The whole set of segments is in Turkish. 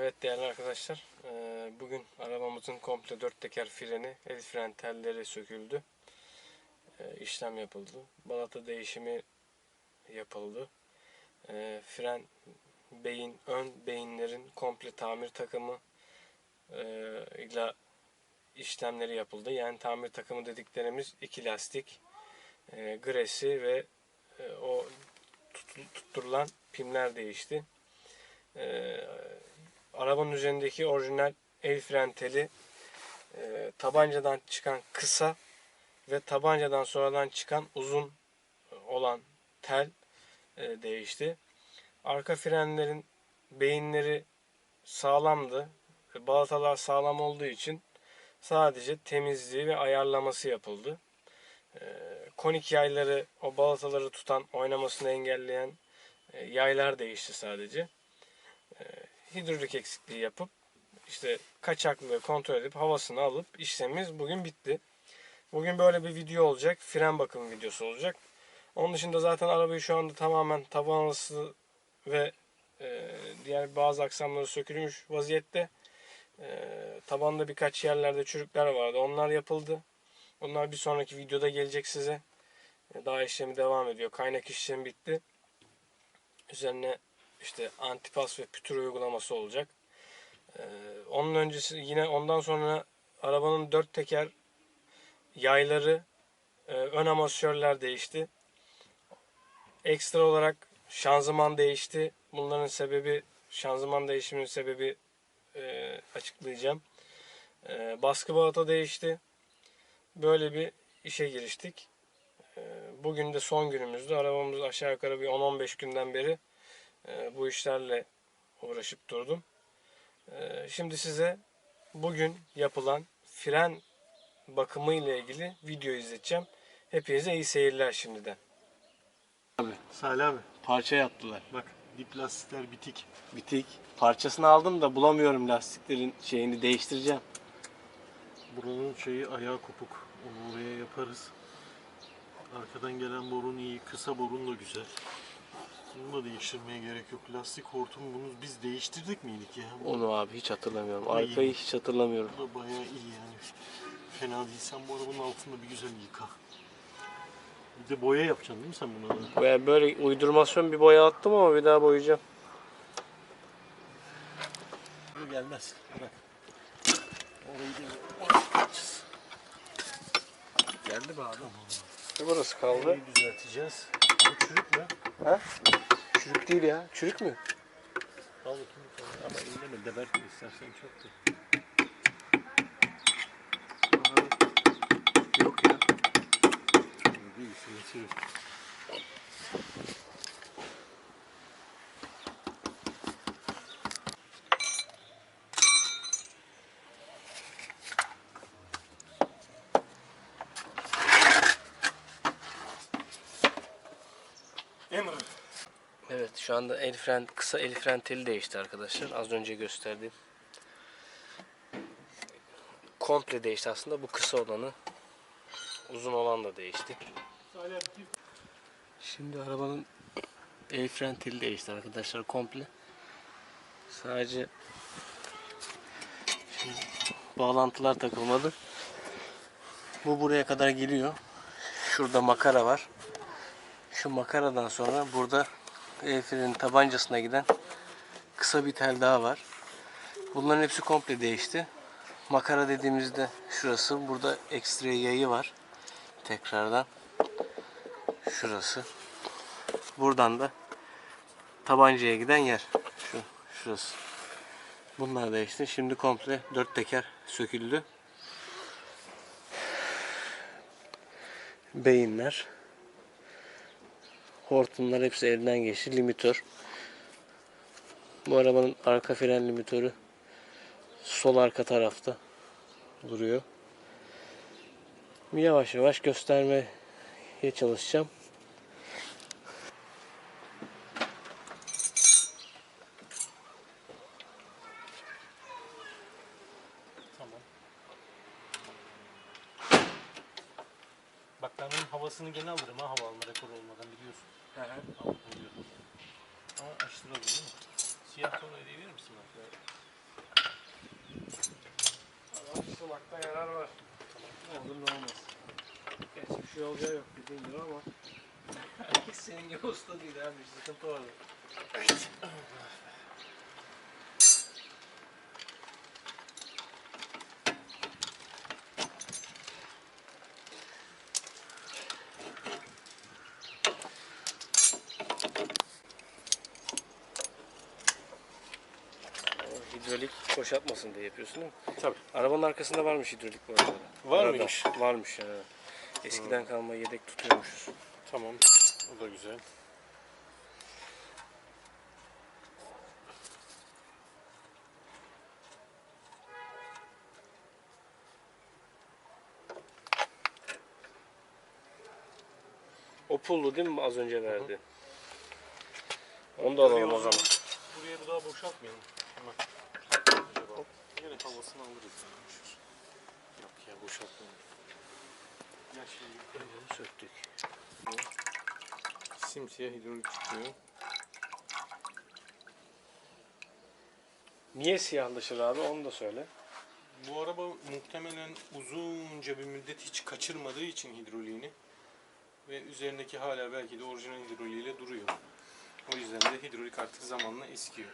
Evet değerli arkadaşlar, eee, bugün arabamızın komple dört teker freni, el fren telleri söküldü. Eee, işlem yapıldı. Balata değişimi yapıldı. Eee, Fren beyin, ön beyinlerin komple tamir takımı ile işlemleri yapıldı. Yani tamir takımı dediklerimiz iki lastik, gresi ve o tutturulan pimler değişti. Arabanın üzerindeki orijinal el fren teli e, tabancadan çıkan kısa ve tabancadan sonradan çıkan uzun olan tel e, değişti. Arka frenlerin beyinleri sağlamdı. E, Balatalar sağlam olduğu için sadece temizliği ve ayarlaması yapıldı. E, konik yayları o balataları tutan oynamasını engelleyen e, yaylar değişti sadece hidrolik eksikliği yapıp işte kaçaklığı kontrol edip havasını alıp işlemimiz bugün bitti. Bugün böyle bir video olacak. Fren bakım videosu olacak. Onun dışında zaten arabayı şu anda tamamen taban ısı ve e, diğer bazı aksamları sökülmüş vaziyette. E, tabanda birkaç yerlerde çürükler vardı. Onlar yapıldı. Onlar bir sonraki videoda gelecek size. E, daha işlemi devam ediyor. Kaynak işlemi bitti. Üzerine işte antipas ve pütür uygulaması olacak. Ee, onun öncesi yine ondan sonra arabanın dört teker yayları, e, ön amortisörler değişti. Ekstra olarak şanzıman değişti. Bunların sebebi şanzıman değişiminin sebebi e, açıklayacağım. E, baskı balata değişti. Böyle bir işe giriştik. Bugün de son günümüzdü. Arabamız aşağı yukarı bir 10-15 günden beri e, bu işlerle uğraşıp durdum. E, Şimdi size bugün yapılan fren bakımı ile ilgili video izleteceğim. Hepinize iyi seyirler şimdiden. Abi Salih abi parça yaptılar. bak dip lastikler bitik. Bitik. Parçasını aldım da bulamıyorum lastiklerin şeyini değiştireceğim. Buranın şeyi ayağı kopuk. Onu oraya yaparız. Arkadan gelen borun iyi. Kısa borun da güzel. Bunu da değiştirmeye gerek yok. Lastik hortumu bunu biz değiştirdik miydik ya? Onu abi hiç hatırlamıyorum. Arkayı hiç hatırlamıyorum. bu da bayağı iyi yani. Fena değil. Sen bu arabanın altında bir güzel yıka. Bir de boya yapacaksın değil mi sen buna? Ben böyle uydurmasyon bir boya attım ama bir daha boyayacağım. Bu gelmez. Bırak. Orayı da Geldi mi abi? Burası kaldı. Orayı düzelteceğiz. Çürük mü? Ha? Çürük değil ya. Çürük mü? Al tane. Ama elleme debertme istersen çok da. Yok ya. Değil, çürük. Emre. Evet şu anda el fren kısa el fren teli değişti arkadaşlar. Az önce gösterdiğim. Komple değişti aslında. Bu kısa olanı. Uzun olan da değişti. Şimdi arabanın el fren teli değişti arkadaşlar komple. Sadece bağlantılar takılmadı. Bu buraya kadar geliyor. Şurada makara var. Şu makaradan sonra burada el frenin tabancasına giden kısa bir tel daha var. Bunların hepsi komple değişti. Makara dediğimizde şurası. Burada ekstra yayı var. Tekrardan. Şurası. Buradan da tabancaya giden yer. Şu, şurası. Bunlar değişti. Şimdi komple dört teker söküldü. Beyinler. Hortumlar hepsi elden geçti. Limitör. Bu arabanın arka fren limitörü sol arka tarafta duruyor. Yavaş yavaş göstermeye çalışacağım. Ben onun havasını gene alırım ha havalı rekor olmadan biliyorsun. He he. Ama biliyorum. Ama açtıralım değil mi? Siyah tonu hediye misin bak ya? Abi yarar var. Ne olur ne olmaz. Gerçi bir şey olacağı yok dediğin gibi ama. Herkes senin gibi usta değil abi. Sıkıntı var. Hidrolik boşaltmasın diye yapıyorsun değil mi? Tabii. Arabanın arkasında varmış hidrolik bu arada. Var Arada. mıymış? Varmış yani. Eskiden kalma yedek tutuyormuşuz. Tamam. O da güzel. O pullu değil mi az önce verdi? Onu da alalım o zaman. Buraya bir daha boşaltmayalım. Hemen. Yine havasını alırız. yani. Yok ya boşaltmayalım. Gel şimdi yukarı. Bunu söktük. Simsiyah hidrolik çıkıyor. Niye siyahlaşır abi onu da söyle. Bu araba muhtemelen uzunca bir müddet hiç kaçırmadığı için hidroliğini ve üzerindeki hala belki de orijinal hidroliğiyle duruyor. O yüzden de hidrolik artık zamanla eskiyor.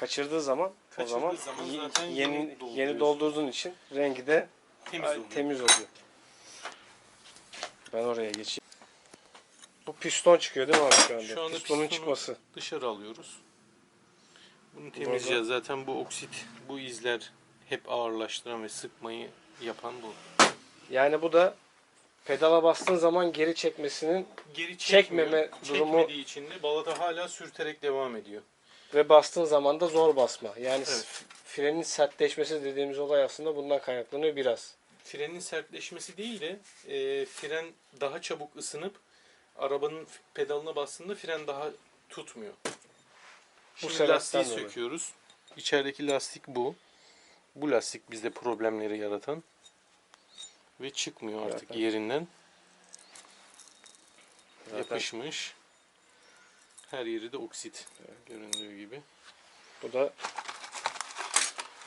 Kaçırdığı zaman Kaçırdığı o zaman, zaman y- zaten yeni, yeni dolduruyorsun. doldurduğun için rengi de Temiz oluyor. temiz oluyor. Ben oraya geçeyim. Bu piston çıkıyor değil mi abi şu anda? Şu anda Pistonun pistonu- çıkması. Dışarı alıyoruz. Bunu temizleyeceğiz. Zaten bu oksit, bu izler hep ağırlaştıran ve sıkmayı yapan bu. Yani bu da pedala bastığın zaman geri çekmesinin Geri Çekmeme çekmiyor. durumu- Çekmediği için de balata hala sürterek devam ediyor. Ve bastığın zaman da zor basma. Yani Evet. frenin sertleşmesi dediğimiz olay aslında bundan kaynaklanıyor biraz. Frenin sertleşmesi değil de e, fren daha çabuk ısınıp arabanın pedalına bastığında fren daha tutmuyor. Şimdi lastiği dolayı. söküyoruz. İçerideki lastik bu. Bu lastik bizde problemleri yaratan ve çıkmıyor artık Zaten- yerinden. Zaten Yapışmış. Her yeri de oksit göründüğü gibi. bu da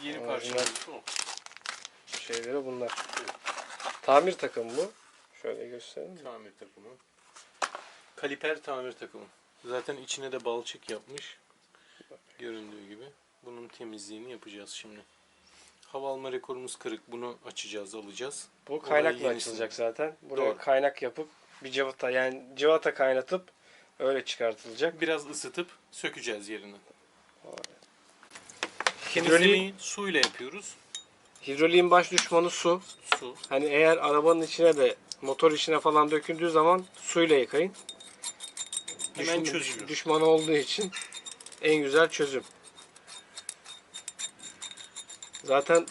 Yeni o. şeyleri bunlar. Tamir takımı bu. Şöyle göstereyim. Tamir takımı. Kaliper tamir takımı. Zaten içine de balçık yapmış. Göründüğü gibi. Bunun temizliğini yapacağız şimdi. Hava alma rekorumuz kırık. Bunu açacağız, alacağız. Bu kaynakla açılacak zaten. Buraya Doğru. kaynak yapıp bir cıvata yani cıvata kaynatıp öyle çıkartılacak. Biraz ısıtıp sökeceğiz yerinden. Hidroliğin, Temizlemeyi suyla yapıyoruz. hidroliğin baş düşmanı su. Su. Hani eğer arabanın içine de motor içine falan döküldüğü zaman suyla yıkayın. Hemen Düşman- çözülür. Düşmanı olduğu için en güzel çözüm. Zaten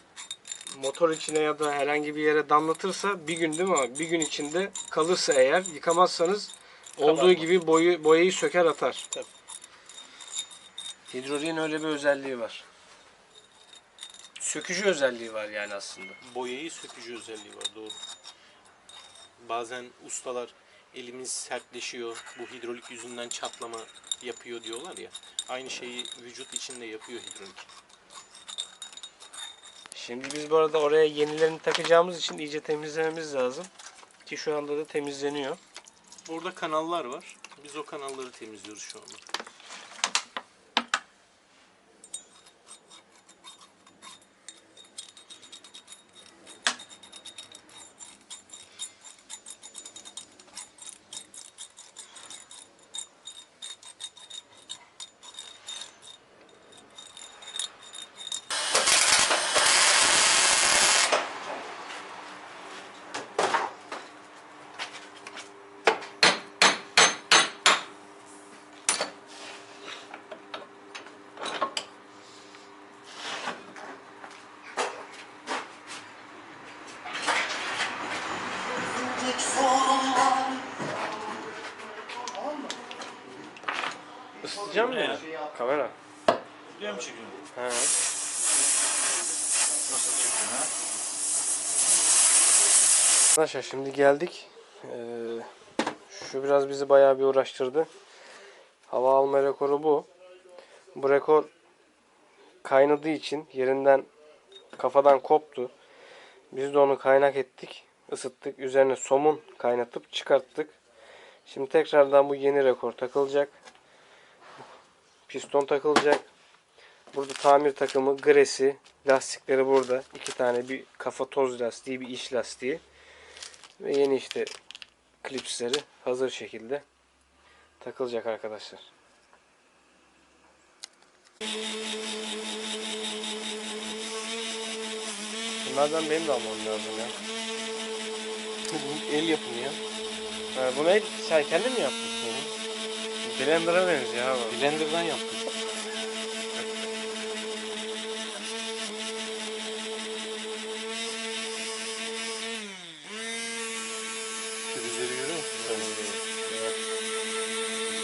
motor içine ya da herhangi bir yere damlatırsa bir gün değil mi abi? Bir gün içinde kalırsa eğer yıkamazsanız olduğu gibi boyu, boyayı söker atar. Tabii. Hidroliğin öyle bir özelliği var. Sökücü özelliği var yani aslında. Boyayı sökücü özelliği var doğru. Bazen ustalar elimiz sertleşiyor, bu hidrolik yüzünden çatlama yapıyor diyorlar ya. Aynı şeyi vücut içinde yapıyor hidrolik. Şimdi biz bu arada oraya yenilerini takacağımız için iyice temizlememiz lazım. Ki şu anda da temizleniyor. Orada kanallar var. Biz o kanalları temizliyoruz şu anda. Isıtacak mısın? Kamera. Buraya mı çekiyorsun? He. Nasıl çekiyorsun ha? Arkadaşlar şimdi geldik. Ee, şu biraz bizi bayağı bir uğraştırdı. Hava alma rekoru bu. Bu rekor kaynadığı için yerinden kafadan koptu. Biz de onu kaynak ettik, ısıttık. Üzerine somun kaynatıp çıkarttık. Şimdi tekrardan bu yeni rekor takılacak. Piston takılacak. Burada tamir takımı, gresi, lastikleri burada. iki tane bir kafa toz lastiği, bir iç lastiği. Ve yeni işte klipsleri hazır şekilde takılacak arkadaşlar. Bunlardan benim de almam lazım ya. El yapımı ya. Bunu el, sen kendin mi yaptın? Blender'a benziyor abi. Blender'dan yaptık.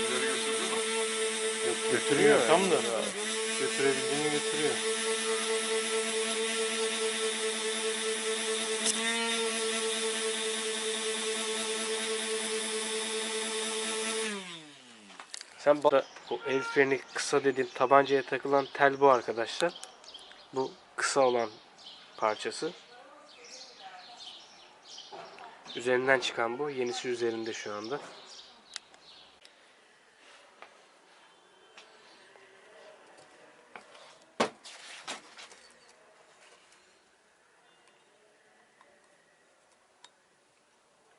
Görüyor musun? Yok, götürüyor tam da. Götürebildiğini götürüyor. Sen bu, bu el freni kısa dediğim tabancaya takılan tel bu arkadaşlar. Bu kısa olan parçası. Üzerinden çıkan bu. Yenisi üzerinde şu anda.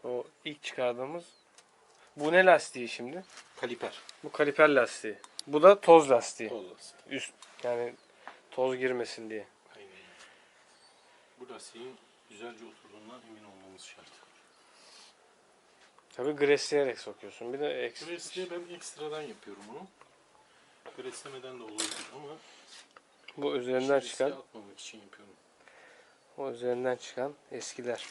O ilk çıkardığımız bu ne lastiği şimdi? Kaliper. Bu kaliper lastiği. Bu da toz lastiği. Olmaz. Üst yani toz girmesin diye. Aynen. Bu lastiğin güzelce oturduğundan emin olmamız şart. Tabii gresleyerek sokuyorsun. Bir de eks- Gresle ben ekstradan yapıyorum onu. Greslemeden de olabilir ama bu üzerinden çıkan, atmamak için yapıyorum. o üzerinden çıkan eskiler.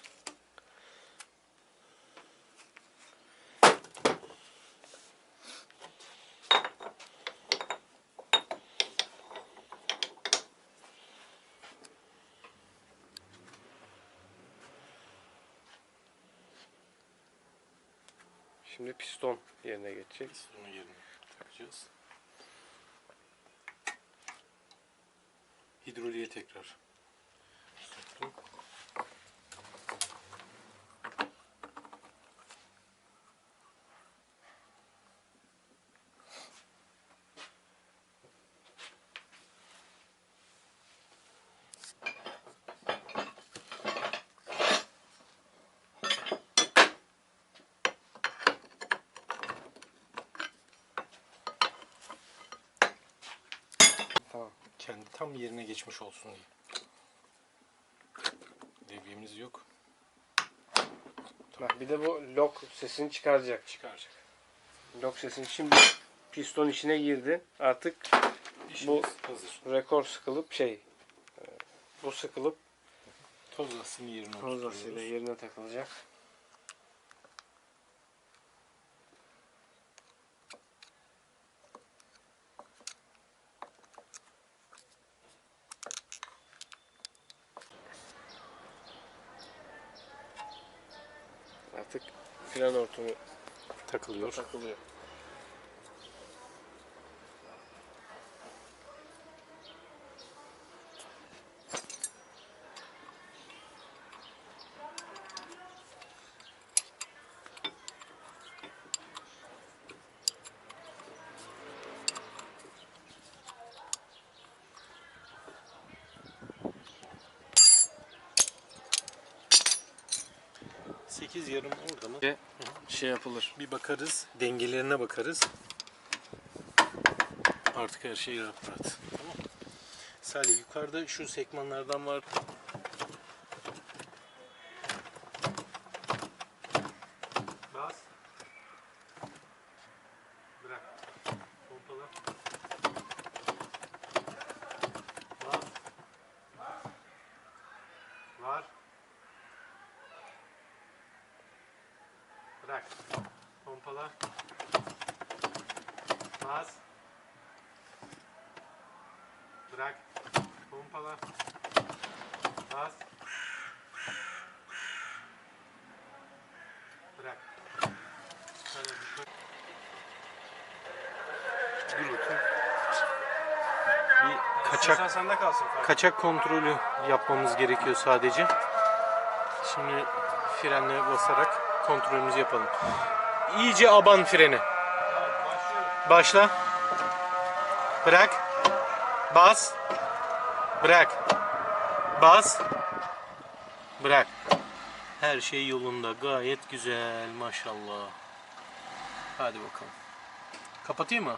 Şimdi piston yerine geçecek. Pistonu yerine takacağız. Hidroliğe tekrar soktum. Tamam. Kendi tam yerine geçmiş olsun diye. Devriyemiz yok. Bak bir de bu lock sesini çıkaracak. Çıkaracak. Lock sesini şimdi piston içine girdi. Artık İşimiz hazır. rekor sıkılıp şey e, bu sıkılıp Toz lastiğini yerine toz yerine takılacak. Fren hortumu takılıyor. takılıyor. Yarım Ve şey yapılır. Bir bakarız, dengelerine bakarız. Artık her şey rahat rahat. Tamam. Salih yukarıda şu sekmanlardan var. Bas. Bırak. Pompala. Bas. Var. Bırak. Pompala. Bas. Bırak. Pompala. Bas. Bırak. Şöyle bir Dur bakayım. Bir kaçak sende kalsın. kaçak kontrolü yapmamız gerekiyor sadece. Şimdi frenle basarak kontrolümüzü yapalım. İyice aban freni. Başla. Bırak. Bas. Bırak. Bas. Bırak. Her şey yolunda. Gayet güzel maşallah. Hadi bakalım. Kapatayım mı?